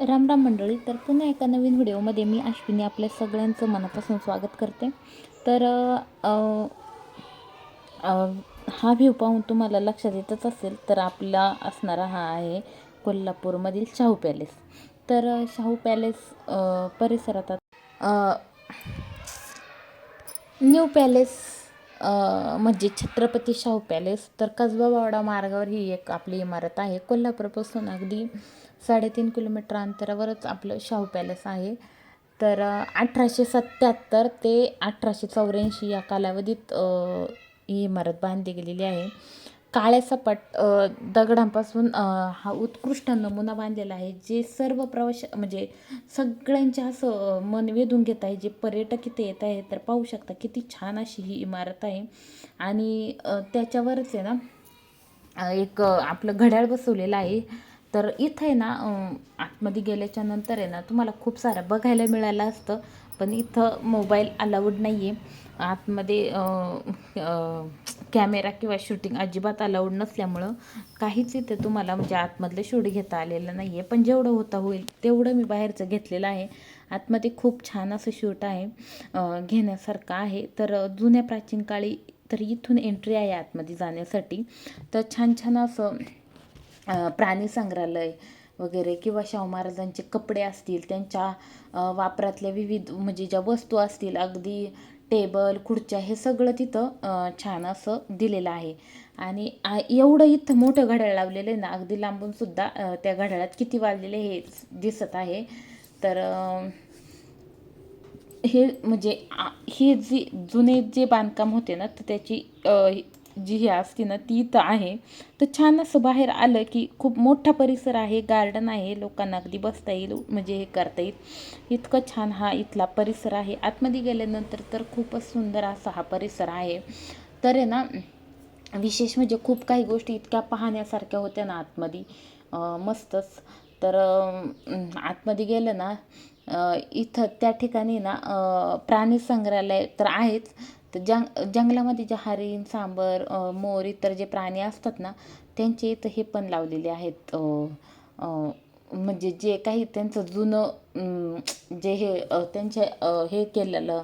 राम राम मंडळी तर पुन्हा एका नवीन व्हिडिओमध्ये मी अश्विनी आपल्या सगळ्यांचं मनापासून स्वागत करते. तर अ, अ, हा व्ह्यू पाहून तुम्हाला लक्षात येतच असेल तर आपला असणारा हा आहे कोल्हापूरमधील शाहू पॅलेस. तर शाहू पॅलेस परिसरात न्यू पॅलेस म्हणजे छत्रपती शाहू पॅलेस. तर कसबावाडा मार्गावर ही एक आपली इमारत आहे. कोल्हापूरपासून अगदी साडेतीन किलोमीटर अंतरावरच आपलं शाहू पॅलेस आहे. तर अठराशे सत्याहत्तर ते अठराशे चौऱ्याऐंशी या कालावधीत ही इमारत बांधली गेलेली आहे. काळ्या सपाट दगडांपासून हा उत्कृष्ट नमुना बांधलेला आहे जे सर्व प्रवाश म्हणजे सगळ्यांचे असं मन वेधून घेत आहे जे पर्यटक इथे येत आहे तर पाहू शकता किती छान अशी ही इमारत आहे. आणि त्याच्यावरच आहे ना एक आपलं घड्याळ बसवलेलं आहे. तर इथं आहे ना आतमध्ये गेल्याच्यानंतर आहे ना तुम्हाला खूप सारं बघायला मिळालं असतं. पण इथं मोबाईल अलाउड नाही आहे आतमध्ये कॅमेरा किंवा शूटिंग अजिबात अलाउड नसल्यामुळं काहीच इथे तुम्हाला म्हणजे आतमधलं शूट घेता आलेलं नाही आहे पण जेवढं होता होईल तेवढं मी बाहेरचं घेतलेलं आहे. आतमध्ये खूप छान असं शूट आहे घेण्यासारखं आहे. तर जुन्या प्राचीन काळी तर इथून एंट्री आहे आतमध्ये जाण्यासाठी. तर छान छान असं प्राणी संग्रहालय वगैरे किंवा शाहू महाराजांचे कपडे असतील त्यांच्या वापरातल्या विविध म्हणजे ज्या वस्तू असतील अगदी टेबल खुर्च्या हे सगळं तिथं छान असं दिलेलं आहे. आणि एवढं इथं मोठं घड्याळ लावलेलं आहे ना अगदी लांबून सुद्धा त्या घड्याळात किती वाजलेले हे दिसत आहे. तर हे म्हणजे आ- हे जी जुने जे बांधकाम होते ना तर त्याची जी ही असते ना ती इथं आहे. तर छान असं बाहेर आलं की खूप मोठा परिसर आहे गार्डन आहे लोकांना अगदी बसता येईल म्हणजे हे करता येईल. इतकं छान हा इथला परिसर आहे. आतमध्ये गेल्यानंतर तर खूपच सुंदर असा हा परिसर आहे. तर आहे ना विशेष म्हणजे खूप काही गोष्टी इतक्या पाहण्यासारख्या होत्या ना आतमध्ये. मस्तच. तर आतमध्ये गेलं ना इथं त्या ठिकाणी ना प्राणी संग्रहालय तर आहेच. तर जंग जंगलामध्ये जे हरीण सांबर मोर इतर जे प्राणी असतात ना त्यांचे इथं हे पण लावलेले आहेत म्हणजे जे काही त्यांचं जुनं जे हे त्यांच्या हे केलेलं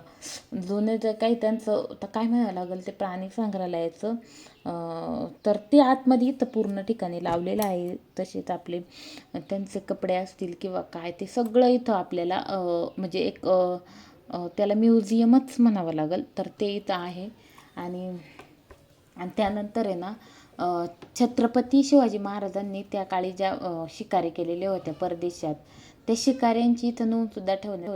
जुनं जे काही त्यांचं तर काय म्हणावं लागेल ते प्राणी संग्रहालयाचं तर ते आतमध्ये इथं पूर्ण ठिकाणी लावलेलं आहे तसेच आपले त्यांचे कपडे असतील किंवा काय ते सगळं इथं आपल्याला म्हणजे एक त्याला म्युझियमच म्हणावं लागेल तर ते इथं आहे. आणि आणि त्यानंतर आहे ना छत्रपती शिवाजी महाराजांनी त्या काळी ज्या शिकारी केलेल्या होत्या परदेशात त्या शिकाऱ्यांची इथं नोंदसुद्धा ठेवण्यात